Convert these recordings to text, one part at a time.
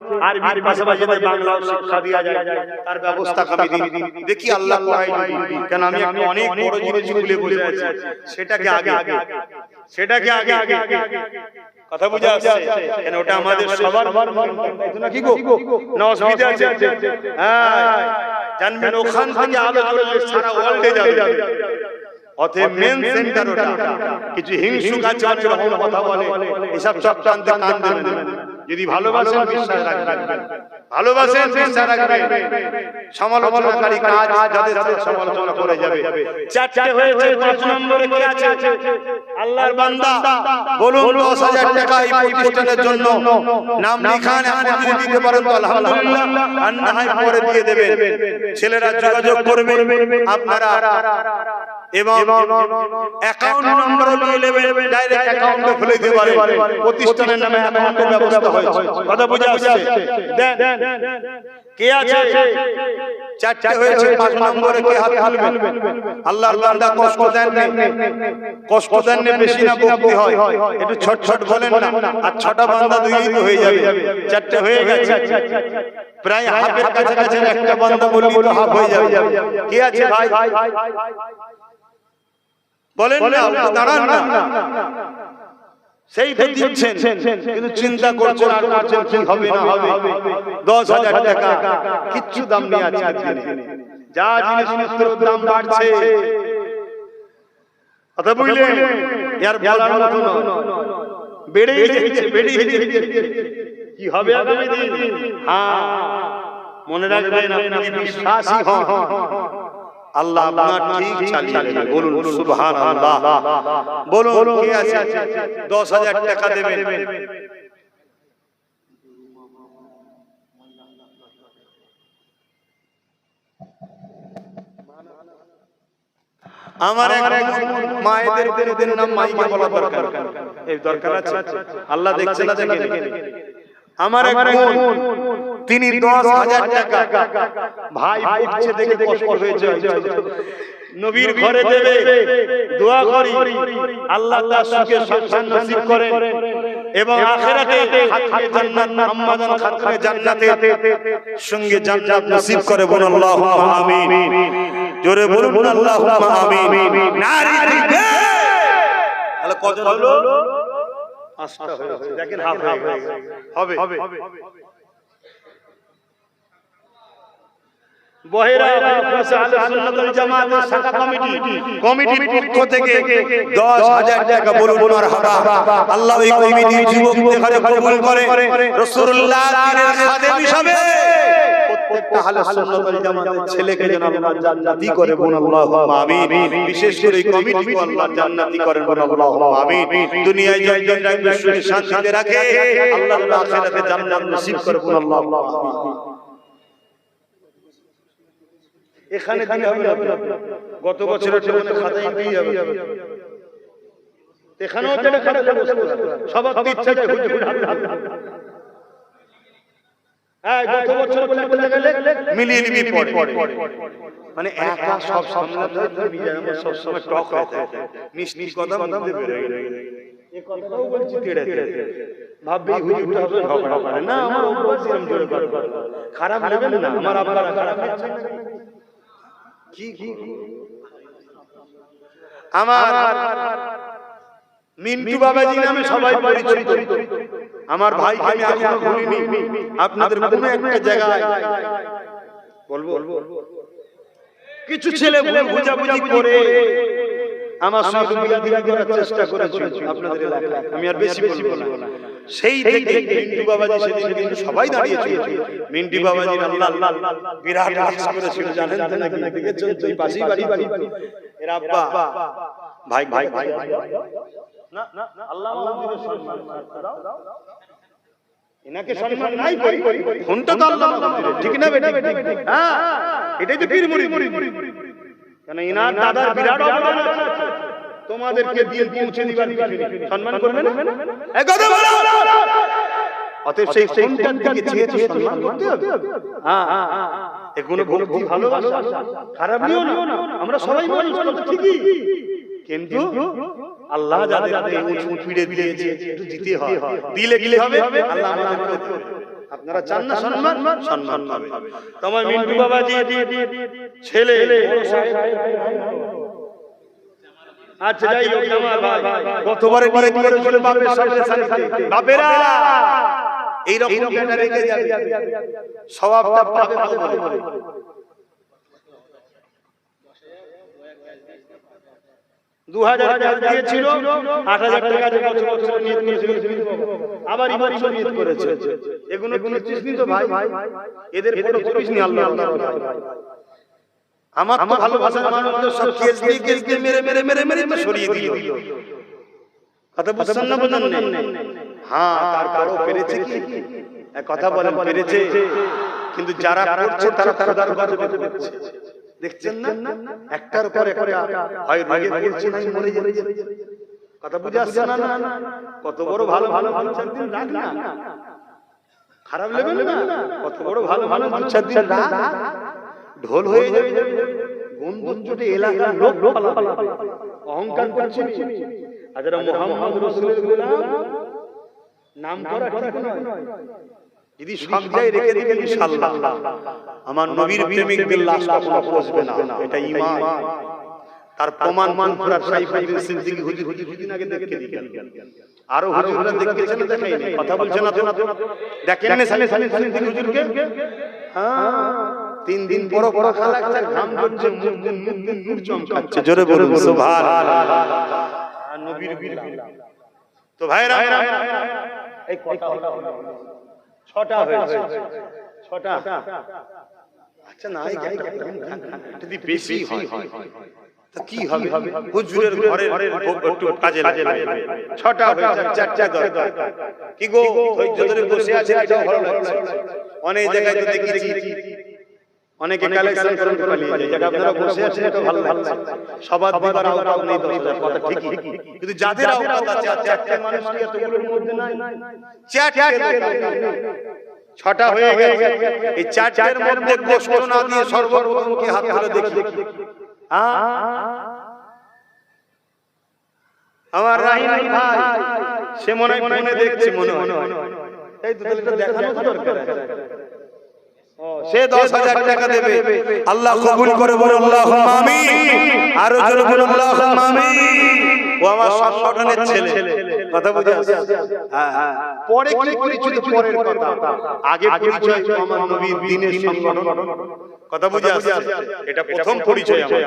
আরবির পাশাপাশি বাংলাও শিক্ষা দেওয়া যায় তার ব্যবস্থা কবে দিন দেখি আল্লাহ কেন আমি একটা অনেক বড় জিনিস ভুলে বসে আছি সেটাকে আগে আগে। সেটাকে আগে। আগে। কথা বুঝে আসছে? কেন ওটা আমাদের সবার কি গো? না অসুবিধা আছে? হ্যাঁ। জানবেন ওখান থেকে আলো চলে সারা ওয়ার্ল্ডে যাবে। মেন সেন্টার ওটা। কিছু হিংসুক আছে অনেক রকম কথা বলে এসব চক্রান্তে কান দেবেন। যদি ভালোবাসেন বিশ্বাস রাখবেন ভালোবাসেন বিশ্বাস রাখবেন। সমালোচনাকারী কাজ যাদের সাথে সমালোচনা করে যাবে। চারটে হয়েছে পাঁচ নম্বরে কি আছে? আল্লাহর বান্দা। বলুন দশ হাজার টাকা এই প্রতিষ্ঠানের জন্য। নাম লিখান এখন যদি দিতে পারেন তো আলহামদুলিল্লাহ। আর না হয় পরে দিয়ে দেবেন। ছেলেরা যোগাযোগ করবে। আপনারা। এবং অ্যাকাউন্ট নম্বর নিয়ে নেবেন ডাইরেক্ট অ্যাকাউন্টে ফেলে দিতে পারে প্রতিষ্ঠানের নামে অ্যাকাউন্টের ব্যবস্থা হয়েছে। কথা বুঝে আসছে। দেন। কে আছে? চারটে হয়েছে পাঁচ নম্বরে কে হাত তুলবেন আল্লাহ বান্দা কষ্ট দেন কষ্ট দেন বেশি না বকতে হয়। একটু ছোট ছোট বলেন না আর ছটা বান্দা দুই তো হয়ে যাবে। চারটে হয়ে গেছে। প্রায় হাফের কাছাকাছি একটা বান্দা বলি বলে হাফ হয়ে যাবে। কে আছে ভাই? বলেন না। দাঁড়ান না। সেই দিচ্ছেন কিন্তু চিন্তা করছেন আর করছেন কি হবে না হবে? দশ হাজার টাকা। কিচ্ছু দাম নেই আজকের যা জিনিসপত্রের দাম বাড়ছে। কথা বুঝলেন? ইয়ার বলার মতো নয় বেড়েই যাচ্ছে বেড়েই যাচ্ছে কি হবে আগামী দিন? হ্যাঁ। মনে রাখবেন আপনি বিশ্বাসী হন। আল্লাহ আপনার ঠিক চালিয়ে দেবে। বলুন সুবহানাল্লাহ। বলুন কে আছে? 10000 টাকা দেবেন। আমার এক মায়েদের নাম মাইকে বলা দরকার এই দরকার আছে? আল্লাহ দেখছে না দেখেন আমার এক বোন তিনি দশ হাজার টাকা ভাই দেখে কষ্ট হয়েছে নবীর ঘরে দেবে দোয়া করি আল্লাহ তার সুখে সংসার নসিব করেন এবং আখিরাতে খাতমে জান্নাত মুহাম্মাদান খাতমে জান্নাতে সঙ্গে জান্নাত নসিব করে বলুন আল্লাহুম্মা আমিন জোরে বলুন আল্লাহুম্মা আমিন নারী দিবে তাহলে কজন হলো পাঁচটা হয়েছে। দেখেন হাফ হয়ে গেছে হবে বহেরা মাদ্রাসা আলে সুন্নাত ওয়াল জামাতের শাখা কমিটি। কমিটির পক্ষ থেকে 10000 টাকা বলুন আল্লাহ কমিটির কবুল করে রসুল্লাহ হিসাবে। প্রত্যেকটা আলে সুন্নাত ওয়াল জামাতের ছেলেকে যেন আল্লাহ জান্নাতি করে বলুন আল্লাহুম্মা আমিন। বিশেষ করে এই কমিটিকে আল্লাহ জান্নাতি করেন বলুন আল্লাহুম্মা আমিন। দুনিয়ায় যতজন রাখবে সুখে শান্তিতে রাখে আল্লাহ আখিরাতে জান্নাত নসিব করে বলুন আল্লাহুম্মা আমিন এখানে দিলে হবে না গত বছরের খাতায় দিয়ে যাবে এখানেও যেটা খাতা সবার ইচ্ছা হুজুর হ্যাঁ গত বছর বলে বলে গেলে মিলিয়ে নিবি পরে। মানে একা সব সামলাতে হয় তুমি আমার সব সময় টক হয়ে মিষ্টি কথা মধ্যে বেরোয়। গেলে এই কথাটাও বলছি তেড়ে তেড়ে ভাববে হুজুরটা হবে ঝগড়া করে না। আমার অভ্যাস এরকম জোরে করে খারাপ নেবেন না আমার আব্বার খারাপ নিচ্ছে কি কি? আমার মিন্টু বাবাজি নামে সবাই পরিচিত। আমার ভাই আমি এখনও ভুলিনি। আপনাদের কোনো একটা জায়গায়। বলব। কিছু ছেলে বুঝাবুঝি করে আমার সঙ্গে বিয়াদবি করার চেষ্টা করেছিল আপনাদের এলাকায়। আমি আর বেশি বলব না। সেই থেকে মিন্টু বাবাজি সেদিন কিন্তু সবাই দাঁড়িয়েছিল। মিন্টু বাবাজি আল্লাহ আল্লাহ বিরাট কাজ করেছিল। জানেন তো নাকি দেখেছেন? তো এই পাশেই বাড়ি বাড়ি এর আব্বা। ভাই ভাই ভাই। না না আল্লাহ মন্দিরে সম্মান দাও। এনাকে সম্মান নাই কই ফোনটা তো আল্লাহ মন্দিরে ঠিক না বেটি? হ্যাঁ। এটাই তো পীর মুড়ি কেন এনার দাদার বিরাট অবদান আছে। তোমাদেরকে দিয়ে পৌঁছে দিবার সম্মান করবে না? এই কথা বলো। অতএব সেই ফোনটার দিকে চেয়ে তো সম্মান করতে হবে। হ্যাঁ এগুলো ভক্তি ভালোবাসা। খারাপ নিও না। আমরা সবাই মানুষ ঠিকই। কিন্তু আল্লাহ যাদের উঁচু পিড়ে দিয়েছে একটু দিতে হয় দিলে কি হবে? আল্লাহ আমাদেরকে আপনারা চান না সম্মান সম্মান? পাবে তোমার মিন্টু বাবা জি ছেলে আচ্ছা যাই হোক আমার ভাই। কতবারে নিয়ে করেছিল বাপের সামনে সারিতে বাপেরা এই রেখে যাবে স্বভাবটা পাবে বলে দু হাজার টাকা দিয়েছিল আট হাজার টাকা যে বছর বছর নিয়ত করেছিল আবার এবার বছর নিয়ত করেছে। এগুলো এগুলো চিসনি তো ভাই এদের কোনো চিসনি আল্লাহ আল্লাহ আমার তো ভালোবাসার মানুষদের সব কেস দিয়ে কেস দিয়ে মেরে মেরে মেরে মেরে মেরে সরিয়ে দিল। কথা বুঝছেন না বুঝেন না হ্যাঁ তারপরও পেরেছে কি? কথা বলেন পেরেছে। কিন্তু যারা করছে তারা গজবে করছে। দেখছেন না? একটার পর একটা। হয় রোগে পড়ছে নাই মরে যাচ্ছে কথা বুঝে আসছে না? না? কত বড় ভালো ভালো ভালো চার রাখ না? খারাপ লেভেল না? কত বড় ভালো ভালো রাখ ঢোল হয়ে যাবে। বন্ধুর জোটে এলাকার লোক অহংকার করছে আর যারা মোহাম্মদ রসুলের গোলাম। নাম করা ঠিক নয়। যদি সব জায়গায় রেখে দিবে ইনশাআল্লাহ আমার নবীর প্রেমিকদের লাশ কখনো না এটা ঈমান তার প্রমাণ মান করার সাইফুদ্দিন সিদ্দিকী হুজুর হুজুর দিন আগে দেখে দিলেন আরও হুজুররা দেখেছেন দেখাই কথা বলছেন না তো দেখেন না সালে সালে সিদ্দিকী হুজুরকে হ্যাঁ তিন দিন পর পর খালাচ্ছে ঘাম ঝরছে মুখ মুখ চমকাচ্ছে জোরে বলুন সুবহানাল্লাহ নবীর বীর তো ভাইরা এই কথা ছটা হয়েছে। ছটা। আচ্ছা না এই গাড়ি যদি বেশি হয় তা কি হবে? হুজুরের ঘরের একটু কাজে লাগে ছটা হয়েছে চারটা দরকার কি গো? ধৈর্য ধরে বসে আছে এটাও ভালো লাগছে। অনেক জায়গায় তো দেখেছি। অনেকে কালেকশন পালিয়ে জায়গা আপনারা বসে আছেন এটা ভালো লাগছে। সবার দিবার আওতাও নেই কথা ঠিকই। কিন্তু যাদের আওতাত আছে চারটে মানুষ কি এতগুলোর মধ্যে নাই? চারটে ছটা হয়ে গেছে। এই চারটের মধ্যে না দিয়ে সর্বপ্রথম কে হাত ধরে দেখি। আমার রাহিম ভাই সে মনে মনে দেখছে মনে হয়। এই এটা দেখানো দরকার। সে দশ হাজার টাকা দেবে। আল্লাহ কবুল করে আমি আরও আমি ও আমার সংগঠনের ছেলে। কথা বুঝে। পরে কি পরিচয় পরের কথা? আগে পরিচয় আমার নবীর দিনের সংগঠন। কথা বুঝে? এটা প্রথম পরিচয় আমার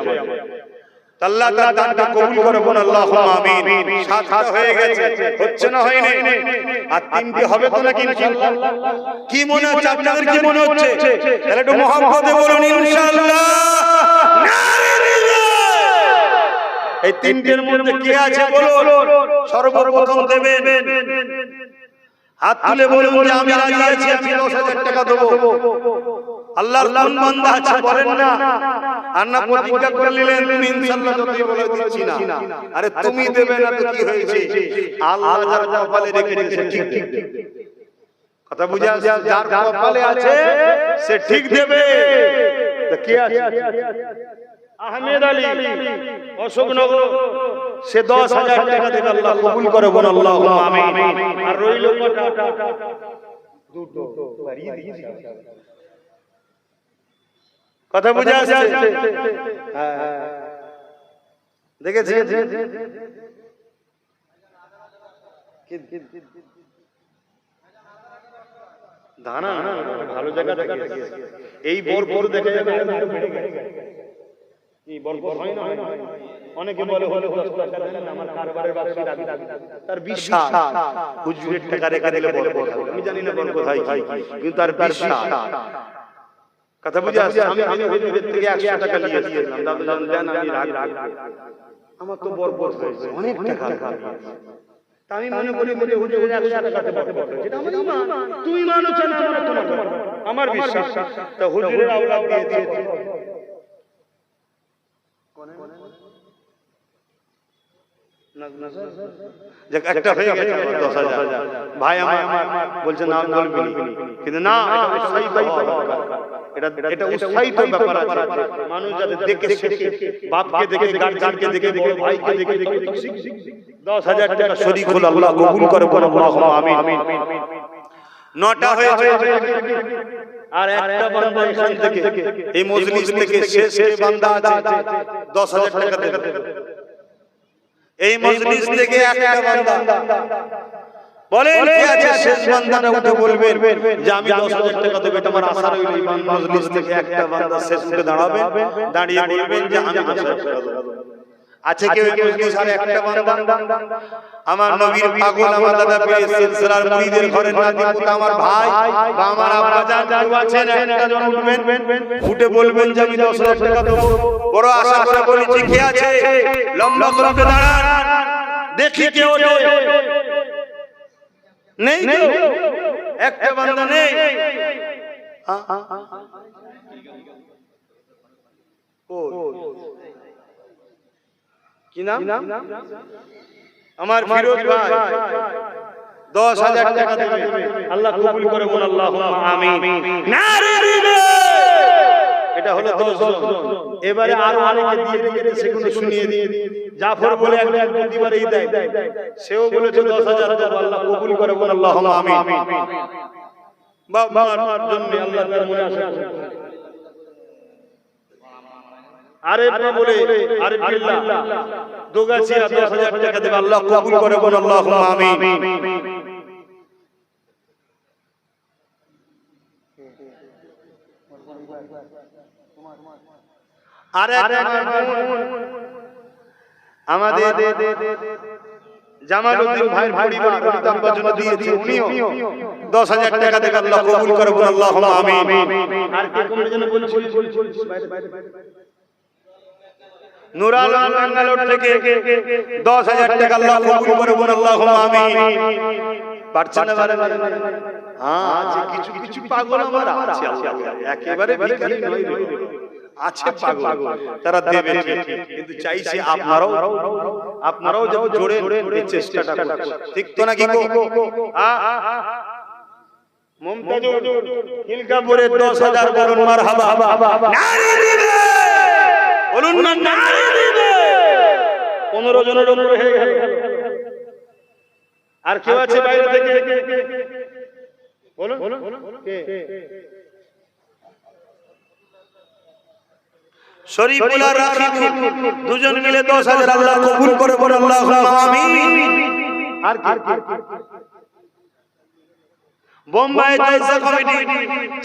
আল্লাহ তার দানটা কবুল করে বল আল্লাহুম্মা আমিন। সাতটা হয়ে গেছে হচ্ছে না হয়নি আর তিনটি হবে তো নাকি কি মনে হচ্ছে? আপনাদের কি মনে হচ্ছে? তাহলে একটু মহব্বতে বলুন ইনশাআল্লাহ। এই তিনটের মধ্যে কে আছে বলুন? সর্বপ্রথম দেবেন। হাত তুলে বলুন যে আমি রাজি আছি আমি দশ হাজার টাকা দেবো। আল্লাহর কোন বান্দা আছে বলেন না? আর না প্রতিজ্ঞা করে নিলেন তুমি ইনশাআল্লাহ যতই বলে দিচ্ছি না। আরে তুমি দেবে না তো কি হয়েছে? আল্লাহ যার কপালে রেখে দিয়েছে ঠিক ঠিক কথা বুঝা যার কপালে আছে সে ঠিক দেবে। তো কে আছে? আহমেদ আলী অশোকনগর। সে দশ হাজার টাকা দেবে আল্লাহ কবুল করে বল আল্লাহ আমিন। আর রইল কটা? দুটো। কথা বুঝে আসছে দেখেছি? দানা ভালো জায়গা দেখে এই বর বর দেখে যাবে এই বর বর হয় হয় না? অনেকে বলে হলে দশ টাকা দেন আমার কারবারের বাক্সে রাখি তার বিশ্বাস। হুজুরের টাকা রেখে দিলে বর বর আমি জানি না কোথায় কিন্তু তার বিশ্বাস। কথা বুঝে আসছে আমি আমি থেকে 100 টাকা দাদু জান আমি রাখ রাখ আমার তো হয়েছে অনেক টাকা। তা আমি মনে করি বলে হুজুরের 100 টাকাতে বরকত হয়েছে এটা আমার মানো না আমার তোমার আমার বিশ্বাস। তা হুজুরের আওলাদ দিয়ে একটা ভাই আমার বলছে কিন্তু না। এটা এটা উৎসাহিত ব্যাপার আছে। মানুষ যাতে দেখে শেখে। বাপকে দেখে গার্জিয়ানকে দেখে বড় ভাইকে দেখে দেখে। দশ হাজার টাকা শরীক হল আল্লাহ কবুল করে বলো আল্লাহুম্মা আমিন। নটা হয়েছে। আর একটা বান্দা এখান থেকে এই মজলিস থেকে শেষ যে বান্দা আছে। দশ হাজার টাকা দেবে। এই মজলিস থেকে একটা বান্দা। বলেন কি আছে? শেষ বান্দাটা উঠে বলবেন যে আমি দশ হাজার টাকা দেবো এটা আমার আশা রইল ইমান মজলিস থেকে একটা বান্দা শেষ উঠে দাঁড়াবে দাঁড়িয়ে বলবেন যে আমি দশ হাজার টাকা দেবো। আছে কেউ মজলিস আর একটা বান্দা আমার নবীর পাগল আমার দাদা সিলসিলার নাতি পুত আমার ভাই বা আমার আব্বা জান কেউ আছেন? একটা জন উঠবেন উঠে বলবেন যে আমি 10000 টাকা দেব। বড় আশা করে বলেছি কে আছে? লম্বা করে দাঁড়ান। দেখি কে ওঠে। নেই একটা বান্দা নেই। ও কি নাম? আমার ফিরোজ ভাই। দশ হাজার টাকা দেবে। আল্লাহ কবুল করে বল আল্লাহ আমিন। এটা হলো দশ জন। এবারে আরও অনেকে দিয়ে দিয়ে সেগুলো শুনিয়ে দিয়ে দিয়ে জাফর বলে একজন প্রতিবারেই দেয়। সেও বলেছে দশ হাজার দেব আল্লাহ কবুল করে বল আল্লাহ আমিন। বাবার জন্য আল্লাহ তার মনে আসে। আরে বলে আরে বিল্লাহ দোগাছিয়া দশ হাজার টাকা দেবে আল্লাহ কবুল করে বল আল্লাহ আমিন। আরে আমাদের জামালউদ্দিন ভাইয়ের পরিবার পরিতাম্বার জন্য দিয়েছে উনিও দশ হাজার টাকা থেকে আল্লাহ কবুল করে বল আল্লাহ আমিন আর কে কোন জন্য বলছি নুরাল ব্যাঙ্গালোর থেকে দশ হাজার টাকা আল্লাহ কবুল করে বল আল্লাহ আমিন পারছেন না বারে বারে হ্যাঁ কিছু কিছু পাগল আমার আছে একেবারে ভিখারি নয় রে। আছে পাগল। তারা দেবে কিন্তু চাইছি আপনারাও আপনারাও যেন জোরে এই চেষ্টাটা ঠিক তো নাকি গো? মুমতাজুর খিলকাপুরের বলুন মারহাবা নারী দিবে বলুন না নারী দিবে পনেরো জনের উপরে হয়ে গেল। আর কেউ আছে বাইরে থেকে? বলুন। কে? শরীফুল আর রাকিবুল দুজন মিলে 10000 আল্লাহ কবুল করে বলে আল্লাহুম্মা আমিন আর কে বোম্বাই জলসা কমিটি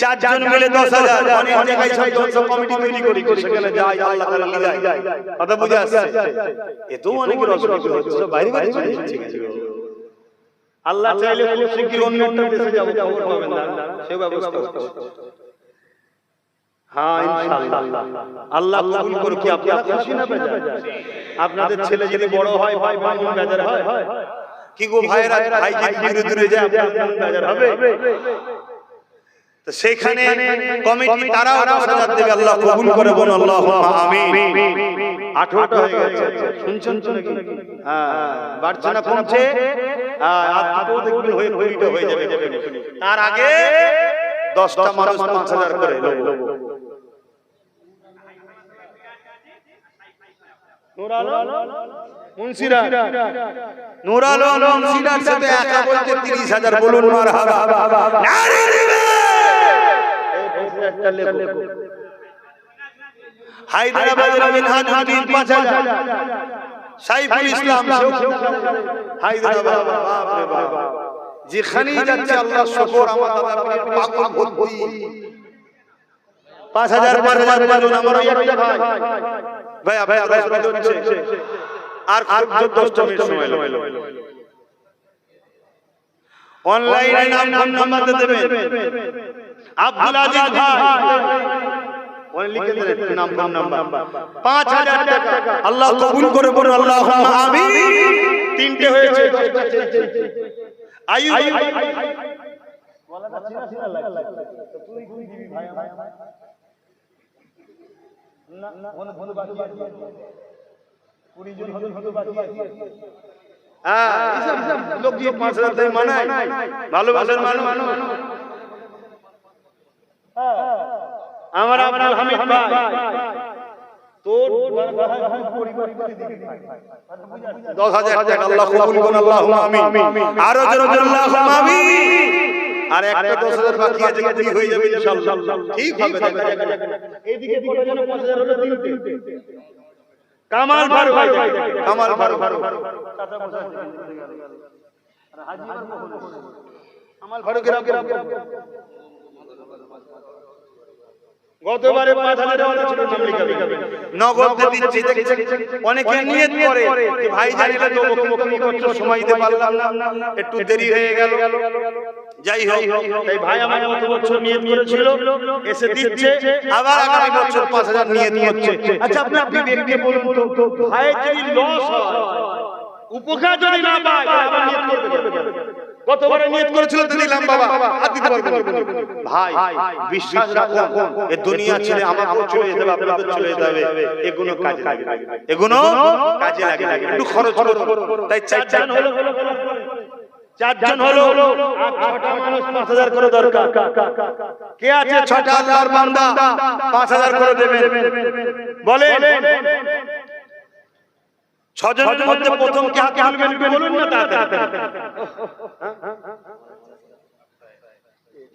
চারজন মিলে 10000 অনেক জায়গায় সব জলসা কমিটি তৈরি করি সেখানে যাই আল্লাহ তাআলা মিলাই কথা বুঝে আসছে এত অনেক অসুবিধা হচ্ছে বাইরে বাইরে চলে যাচ্ছে আল্লাহ চাইলে খুব শিগগির অন্য একটা দেশে যাব খবর পাবেন না সে ব্যবস্থা হচ্ছে হ্যাঁ ইনশাআল্লাহ আল্লাহ কবুল করুক কি আপনারা খুশি না বেজার? আপনাদের ছেলে যদি বড় হয় ভাই ভাই বেজার হয় কি গো ভাইরা ভাই যদি দূরে দূরে যায় আপনার বেজার হবে। তো সেখানে কমিটি তারাও দেবে আল্লাহ কবুল করে বল আল্লাহ আমিন। আঠারোটা হয়ে গেছে। শুনছেন তো নাকি হ্যাঁ বাড়ছে না কমছে হ্যাঁ আর দুটো দেখবেন হয়ে কুড়িটা হয়ে যাবে। তার আগে দশটা মানুষ পাঁচ হাজার করে নেব মুন্সিরা নূর আলম মুন্সিরার সাথে একা বলতে 30000 বলুন মারহাবা নারে দিবে হায়দ্রাবাদের মিনহাজ উদ্দিন 5000 সাইফুল ইসলাম হায়দ্রাবাদ যেখানেই যাচ্ছে আল্লাহ শুকর আমার দাদা পাগল ভর্তি পাঁচ হাজার পাঁচ হাজার আমার একটা ভাই। ভাইয়া ভাইয়া ভাইয়া আর খুব দশটা মিনিট সময় অনলাইনে নাম ফোন নাম্বার দেবেন। আব্দুল আজিজ ভাই। লিখে নাম ফোন নাম্বার 5000 টাকা। আল্লাহ কবুল করে বলুন আল্লাহুম্মা আমিন। তিনটে হয়েছে। আয়ু হ্যাঁ এইসব লোক দিয়ে পাঁচ হাজার টাকা মানায় ভালোবাসার আমার আব্দুল হামিদ ভাই তোর দশ হাজার টাকা আল্লাহ কবুল করুন আল্লাহুম্মা আমিন আরও জোরে আল্লাহুম্মা আমিন আর একটা দশ হাজার বাকি আছে কুড়ি হয়ে যাবে ইনশাআল্লাহ ঠিক হবে এইদিকে কত যেন হলো তিনটে। কামাল ফারুক। কামাল ফারুক। কামাল ফারুকের গতবারে পাঁচ হাজার টাকা ছিল নাম লিখাবে নগদ দিচ্ছি অনেকে নিয়ত করে যে ভাই জানিলে তো সময় দিতে পারলাম না। একটু দেরি হয়ে গেল। যাই হোক। তাই ভাই আমার গত বছর নিয়ত করেছিল। এসে দিচ্ছে। আবার আগামী বছর পাঁচ হাজার নিয়ত করছে। আচ্ছা আপনার বিবেককে বলুন তো ভাইয়ের যদি লস হয় উপকার যদি না পায় আবার নিয়ত করবে কেন? নিয়ত করেছিল দিলাম বাবা। আর দিতে পারব ভাই বিশ্বাস রাখুন এ দুনিয়া ছেড়ে আমাকেও চলে যেতে হবে আপনাদের চলে যেতে হবে এগুলো কাজে লাগে। এগুলো কাজে লাগে। একটু খরচ করুন। তাই চারজন হলো চারজন হলো ছটা মানুষ পাঁচ হাজার করে দরকার। কে আছে ছটা আল্লাহর বান্দা? পাঁচ হাজার করে দেবেন। বলে ছজনের মধ্যে প্রথম কে হাতে তুলবেন বলুন না তাড়াতাড়ি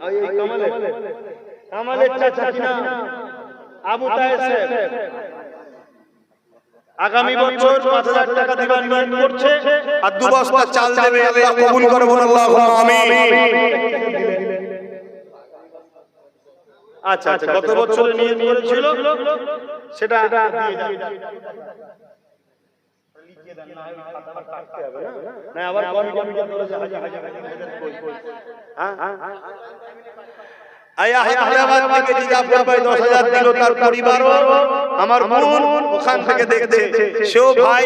এই কামালে চাচা কিনা আবু আগামী বছর পাঁচ হাজার টাকা দেবার নিয়ত করছে। আর দু বস্তা চাল দেবে আল্লাহ কবুল করে বলুন আল্লাহ আমিন। আচ্ছা আচ্ছা গত বছরে নিয়ত করেছিল সেটা দিয়ে যান। না আবার কমি কমি করে হাজার হাজার হ্যাঁ হ্যাঁ আয়া হায়দ্রাবাদ থেকে যে ভাই 10000 দিল তার আমার ওখান থেকে সেও ভাই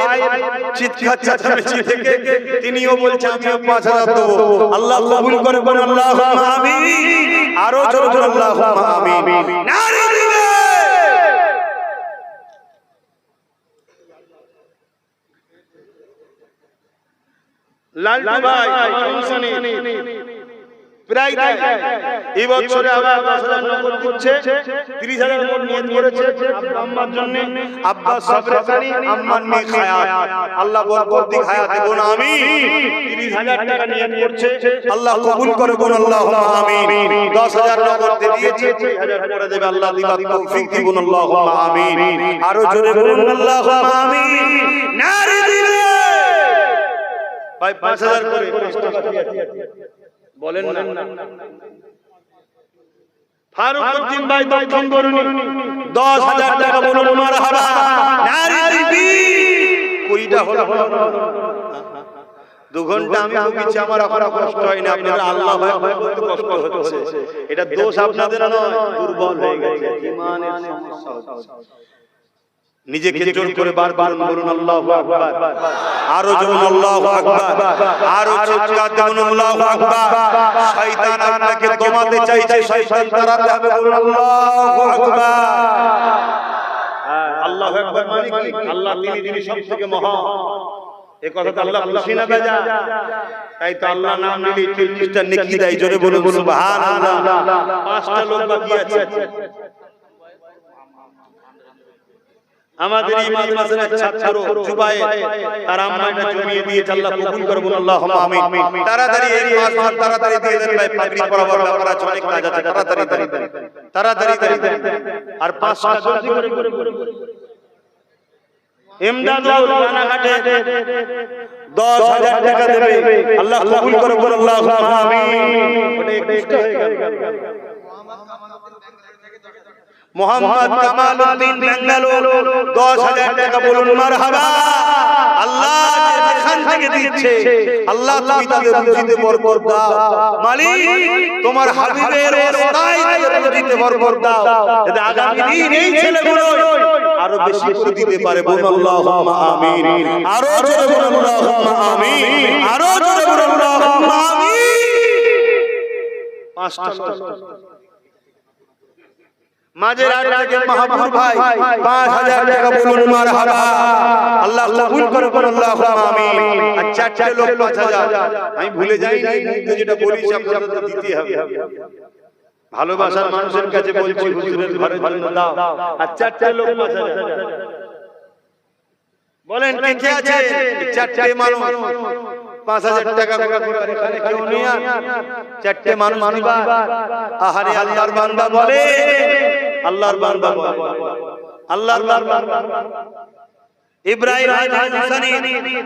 তিনিও বলছে আমিও 5000 দেবো আল্লাহ কবুল করে বলেন আরও জোরে জোরে দিবে লালটু ভাই নেই প্রায় দেয়। এই বছরে আবার দশ হাজার নগদ দিচ্ছে তিরিশ হাজার মোট নিয়ত করেছে আম্মার জন্য আব্বা সবরাকারি আম্মার নেক হায়াত। আল্লাহ বরকত দিক হায়াতে গুণ আমি। তিরিশ হাজার টাকা নিয়ত করছে আল্লাহ কবুল করে গুণ আল্লাহ আমিন। দশ হাজার নগদ দিয়ে দিয়েছে হাজার করে দেবে আল্লাহ দিবার তৌফিক দিবুন আল্লাহ আমিন। আরও জোরে বলুন আল্লাহ আমিন। নারে দিবে ভাই পাঁচ হাজার করে। পাঁচ টাকা দিয়েছে। বলেন না। ফারুক উদ্দিন ভাই দক্ষিণ বরুণী দশ হাজার টাকা বলুন ওনার হারা কুড়িটা হলো। দু ঘণ্টা আমি ভুগিছি আমার এখন কষ্ট হয় না আপনারা আল্লাহ ভয় ভয় করতে কষ্ট হচ্ছে। এটা দোষ আপনাদের নয় দুর্বল হয়ে গেছে। ইমানের সমস্যা হচ্ছে। নিজেকে জোর করে বারবার বলুন আল্লাহু আকবার। আরও জোর আল্লাহু আকবার। আরও চিৎকার দেন আল্লাহু আকবার। শয়তান আপনাকে দমাতে চাইছে শয়তান তাড়াতে হবে বলুন আল্লাহু আকবার। আল্লাহু আকবার মানে কি আল্লাহ তিনি যিনি সবথেকে মহান। এই কথা তো আল্লাহ খুশি না বেজা তাই তো আল্লাহ নাম নিলে 40টা নেকি দেয়। জোরে বলুন সুবহানাল্লাহ। পাঁচটা লোক বাকি আছে। আমাদের এই মাদ্রাসার ছাত্র জুবাই তার আম্মা জমিয়ে দিয়েছে আল্লাহ কবুল করে আল্লাহুম্মা আমিন। তাড়াতাড়ি এই মাস মাস তাড়াতাড়ি দিয়ে দেন ভাই পাগড়ি পরাবার ব্যাপার আছে অনেক কাজ আছে তাড়াতাড়ি তাড়াতাড়ি তাড়াতাড়ি আর পাঁচটা জলদি করে করে এমদাদুল রানাঘাটে দশ হাজার টাকা দেবে। আল্লাহ কবুল করে আল্লাহুম্মা আমিন। ওটা একুশটা হয়ে গেল। মোহাম্মদ কামাল উদ্দিন বেঙ্গালোর দশ হাজার টাকা বলুন আল্লাহ যে যেখান থেকে দিচ্ছে আল্লাহ তুমি তাদের রুজিতে বরকত দাও। মালিক তোমার হাবিবের রাস্তায় তাদের রুজিতে বরকত দাও। যাতে আগামী দিন এই ছেলেগুলো আরও বেশি করে দিতে পারে। বলুন আল্লাহুম্মা আমিন আরও জোরে বলুন আল্লাহুম্মা আমিন আরও জোরে বলুন আল্লাহুম্মা আমিন। পাঁচটা। মাঝের আগে মাহবুব ভাই পাঁচ হাজার টাকা বলুন মারহাবা। আল্লাহ কবুল করে বলুন আমিন। আর চারটে লোক পাঁচ হাজার। আমি ভুলে যাই নাই মুখে যেটা আপনাদের তো দিতে হবে। ভালোবাসার মানুষের কাছে বলছি হুজুরের জন্য দাও আর চারটে লোক পাঁচ হাজার। বলেন কে আছে? চারটে মানুষ। পাঁচ হাজার টাকা কেউ আর। চারটে মানুষ আহারে আল্লাহর বান্দা বলে আল্লাহর বান্দা বলে। আল্লাহর বান্দা ইব্রাহিম হাসানি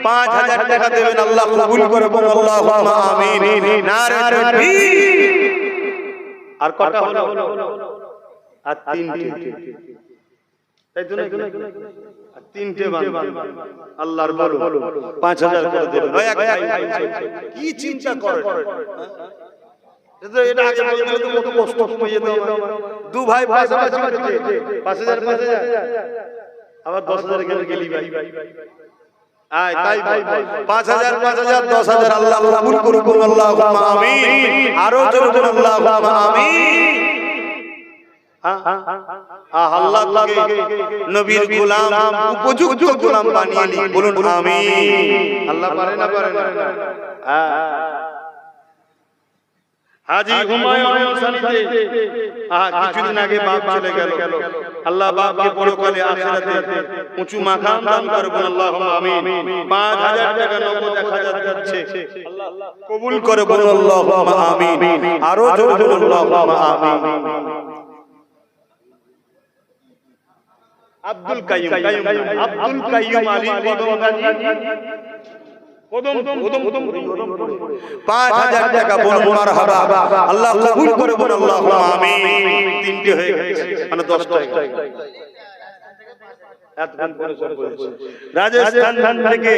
পাঁচ হাজার টাকা দেবেন আল্লাহ কবুল করে বলুন আল্লাহুম্মা আমিন। নারে তাকবীর আর কটা হলো? আর তিনটে। তাই তো? আর তিনটে বান্দা। আল্লাহর বলো পাঁচ হাজার করে দেবেন। কি চিন্তা করে এটা এটা আগে বলতে তো কত কষ্ট হয়ে। যেত দু ভাই পাশাপাশি হচ্ছে পাঁচ হাজার পাঁচ হাজার আবার দশ হাজার গেলে গেলি ভাই। আয় তাই ভাই পাঁচ হাজার পাঁচ হাজার দশ হাজার আল্লাহ কবুল করুন করুন আল্লাহ আমিন। আরও জোরে বলুন আল্লাহ আহ, আল্লাহ নবীর গোলাম উপযুক্ত গোলাম বানিয়ে বলুন আমিন। আল্লাহ পারে না পারে না। হাজি হুমায়ুন হোসেনিতে কিছুদিন আগে বাপ চলে গেল। আল্লাহ বাপকে পরকালে আখিরাতে উঁচু মাকাম দান করবেন আল্লাহুম্মা আমিন। 5000 টাকা নগদ 1000 যাচ্ছে। আল্লাহ কবুল করে বলুন আল্লাহুম্মা আমিন। আরও জোরে বলুন আল্লাহুম্মা আমিন। আব্দুল কাইয়ুম। আব্দুল কাইয়ুম আলী কদম পাঁচ হাজার টাকা বলুন মারহাবা আল্লাহ কবুল করে বলুন আল্লাহ আমিন তিনটে হয়ে গেছে মানে দশটা। রাজস্থান থেকে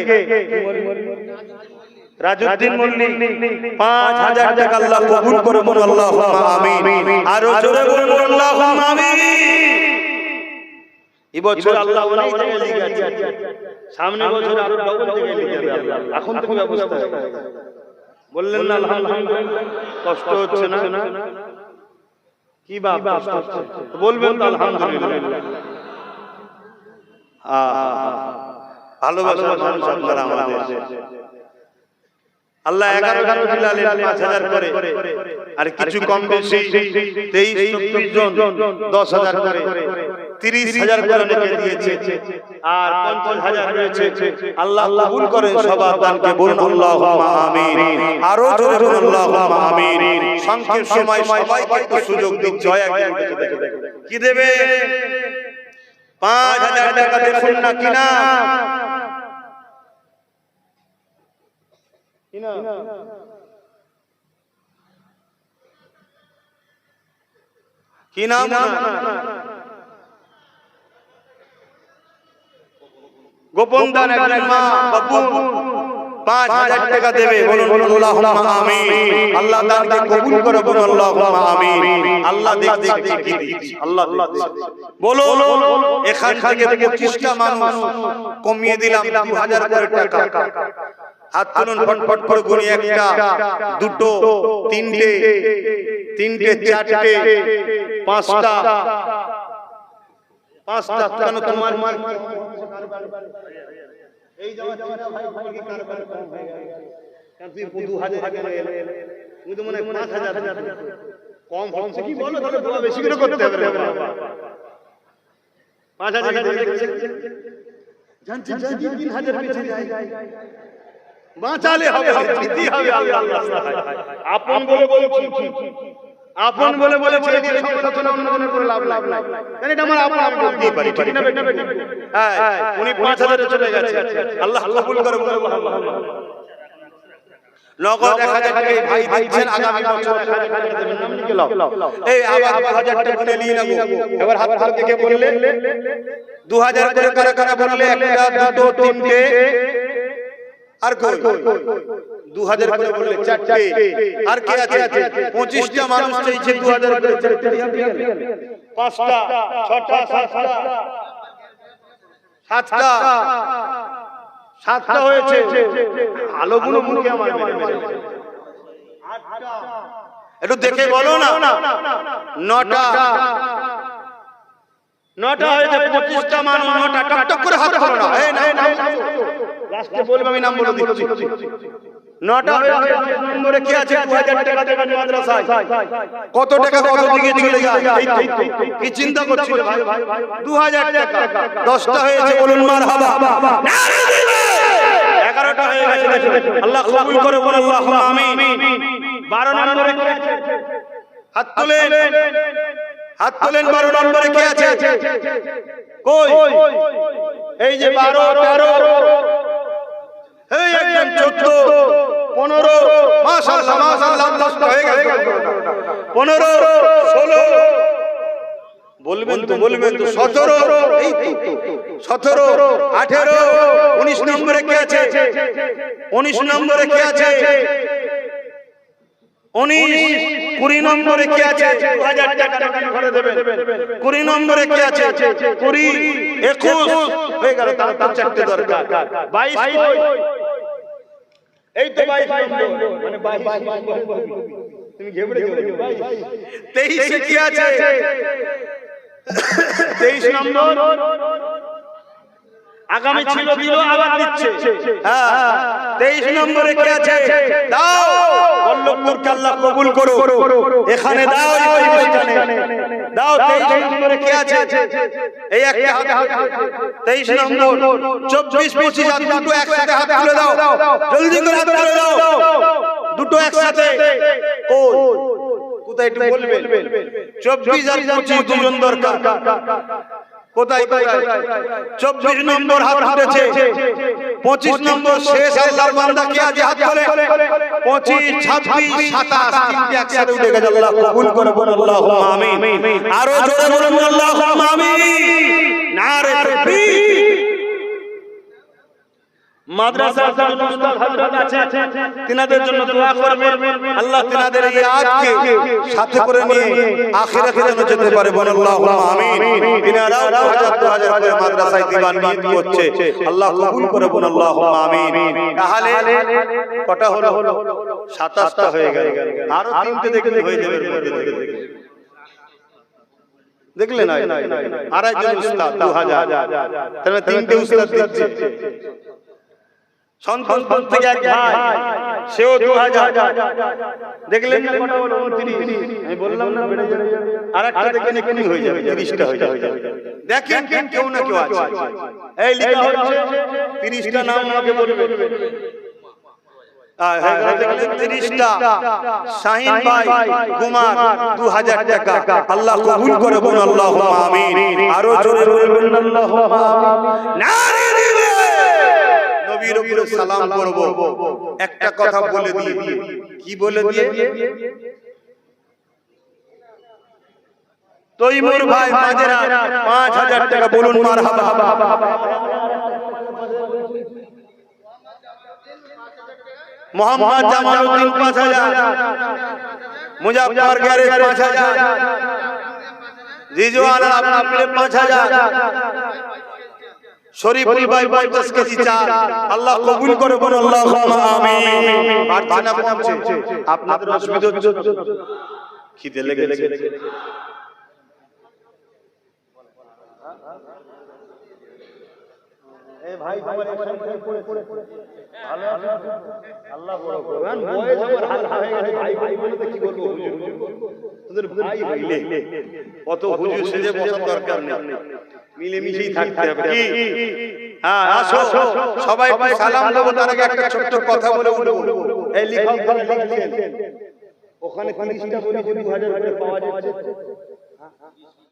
রাজউদ্দিন মল্লিক পাঁচ হাজার টাকা আল্লাহ কবুল করে বলুন আল্লাহ আমিন। আরও জোরে বলুন আল্লাহ আমিন। এবছর আল্লাহ অনেক জায়গায় লিখে আছে সামনে বছর আরও ডবল জায়গায় লিখে যাবে। এখন তো ব্যবস্থা বললেন না আলহামদুলিল্লাহ কষ্ট হচ্ছে না? কি বাপ কষ্ট হচ্ছে? বলবেন তো আলহামদুলিল্লাহ। আহা, ভালোবাসার মানুষ আপনারা আমাদের। আল্লাহ এগারো এগারো বিলালের পাঁচ হাজার করে। আর কিছু কম বেশি তেইশ চব্বিশ জন দশ হাজার করে। তিরিশ হাজার অনেকে দিয়েছে। আর পঞ্চাশ হাজার রয়েছে। আল্লাহ কবুল করেন সবার দানকে। বলুন আল্লাহ আমিন। আরও জোরে বলুন আল্লাহ আমিন। সংক্ষেপ সময় সবাইকে একটু সুযোগ দিন জয় একজন কি দেবে? পাঁচ হাজার টাকা না কিনা কি নাম গোপন দান একজন মা বাবু পাঁচ হাজার টাকা দেবে বলুন আল্লাহুম্মা আমিন। আল্লাহ দানকে কবুল করে বলুন আল্লাহুম্মা আমিন। আল্লাহ দেখ দেখ দেখ আল্লাহ বলো এখান থেকে 25টা মানুষ কমিয়ে দিলাম 2000 করে টাকা। হাত তুলুন ফটফট করে গুনি একটা দুটো তিনটে তিনটে চারটে পাঁচটা পাঁচটা কেন তোমার এই জমা তিনটা ভাই ভাই কি কারবার হয়ে গেল। কারণ তুই দু হাজার টাকা নিয়ে এলে তুমি তো মনে হয় পাঁচ হাজার কম হচ্ছে কি বলো? তাহলে দোয়া বেশি করে করতে হবে বাবা। হাজার জানছি যায় বাঁচালে হবে দিতে হবে আল্লাহ আপন বলে বলছি। আপন বলে বলে দিয়ে সমালোচনা অন্য করে লাভ লাভ নাই এটা আমার আপন আমি বলতেই পারি ঠিক না বেটা হ্যাঁ উনি পাঁচ হাজারে চলে গেছে আল্লাহ কবুল করে বলে আল্লাহ নগদ এক হাজার টাকা এই ভাই দিচ্ছেন আগামী বছর টাকা দেবেন নাম লিখে লাও এই আবার দু হাজার টাকা গুনে নিয়ে নেব এবার হাত বললে দু হাজার করে করে করে বললে একটা দুটো তিনটে আর কই? দু হাজার করে বললে চারটে। আর কে আছে? পঁচিশটা মানুষ চাইছে দু হাজার করে চারটে। পাঁচটা ছটা সাতটা। সাতটা। সাতটা। হয়েছে। আলোগুলো মুখে আমার মেরে মেরে। একটু দেখে বলো না। নটা। নটা হয়েছে পঁচিশটা মানুষ নটা করে হাত করো না। লাস্টে বলব আমি নাম বলে দিচ্ছি। নটা হয়েছে নম্বরে কি আছে 2000 টাকা দেবেন মাদ্রাসায়। কত টাকা কত দিকে চলে যায়। কি চিন্তা করছিলে ভাই? 2000 টাকা। 10টা হয়েছে বলুন মারহাবা। এগারোটা হয়ে গেছে। আল্লাহ কবুল করে বল আল্লাহ আমিন। বারো নম্বরে কে আছে? হাত তোলেন। হাত তোলেন বারো নম্বরে কে আছে? কই? এই যে বারো তেরো। এই একজন চোদ্দ। পনেরো। মাশাআল্লাহ মাশাআল্লাহ দশটা হয়ে গেছে পনেরো ষোলো। বলবেন তো বলবেন তো সতেরো। এই সতেরো। আঠেরো। উনিশ নম্বরে কে আছে? উনিশ নম্বরে কে আছে? উনিশ কুড়ি নম্বরে কে আছে? দু হাজার টাকা কুড়ি নম্বরে কে আছে? কুড়ি, একুশ। চারটে দরকার। এই তো মানে তেইশে কি আছে? তেইশ নম্বর। আগামী ছিল দিল আবার দিচ্ছে হ্যাঁ তেইশ নম্বরে কে আছে? দাও! বল্লভপুরকে আল্লাহ কবুল করো। এখানে দাও এই অনুষ্ঠানে দাও তেইশ নম্বরে কে আছে? এই একটা হাত তেইশ নম্বর। চব্বিশ পঁচিশ আর দুটো একসাথে হাত তুলে দাও। জলদি করে হাত তুলে দাও। দুটো একসাথে। কই কোথায় একটু বলবেন চব্বিশ আর পঁচিশ দুজন দরকার। কোথায় কোথায় চব্বিশ নম্বর হাত উঠেছে। পঁচিশ নম্বর শেষ আল্লাহর বান্দা কে আছে হাত তোলে পঁচিশ ছাব্বিশ সাতাশ তিনটে একসাথে উঠে গেছে। আল্লাহ কবুল করে বলুন আল্লাহ আমিন। আরও জোরে বলুন আল্লাহ আমিন। নারে তাকবীর মাদ্রাসার যে হযরত আছে তিনাদের জন্য দোয়া করবেন। আল্লাহ তিনাদের এই আজকে সাথে করে নিয়ে আখিরাতে যেন যেতে পারে। বলেন আল্লাহুম্মা আমিন। তিনারাও 2000 2000 করে মাদ্রাসায় দিবার নিয়ত করছে। আল্লাহ কবুল করে বলেন আল্লাহুম্মা আমিন। তাহলে কটা হলো? 27টা হয়ে গেল। আরও তিনটে দেখলে হয়ে যাবে। দেখলেন আড়াইজন উস্তাদ 2000 তাহলে তিনটে উস্তাদ দিচ্ছে। থেকে এক ভাই সেও দু হাজার দেখলেন না কটা হলো উনত্রিশ আমি বললাম না বেড়ে যাবে। আর একটা দেখেন এখানে হয়ে যাবে তিরিশটা হয়ে যাবে। দেখেন কেন কেউ না কেউ আছে। এই লেখা হচ্ছে তিরিশটা নাম আমাকে বলবে। আল্লাহ কবুল করে বলুন আল্লাহ আমিন। আরও জোরে বলবেন আল্লাহ নবীর উপরে সালাম করব একটা কথা বলে দিয়ে কি বলে দিয়ে? তৈমুর ভাই পাঁচ হাজার টাকা বলুন মারহাবা। মোহাম্মদ জামালউদ্দিন পাঁচ হাজার মুজাফর গ্যারেজ পাঁচ হাজার আপনি পাঁচ হাজার। শরীফুল ভাই পঞ্চাশ কেজি চাল আল্লাহ কবুল করে বলো আল্লাহুম্মা আমিন। পারছে না পৌঁছে। আপনাদের অসুবিধা হচ্ছে। খিদে লেগে লেগে ভাই তোমার এখানে পড়ে পড়ে পড়ে ভালো আছো? আল্লাহ বড় করবেন বয়স আমার হালকা হয়ে গেছে। ভাই ভাই বলে তো কি বলব তোদের ভাই হইলে কত হুজুর সেজে বসার দরকার নেই। মিলে থাকতে হবে। কি হ্যাঁ আসো সবাই সালাম দেবো তার আগে একটা ছোট্ট কথা বলে উঠবো। এই লিখক লিখছেন। ওখানে তিরিশটা বলি যদি হাজার করে পাওয়া যাচ্ছে।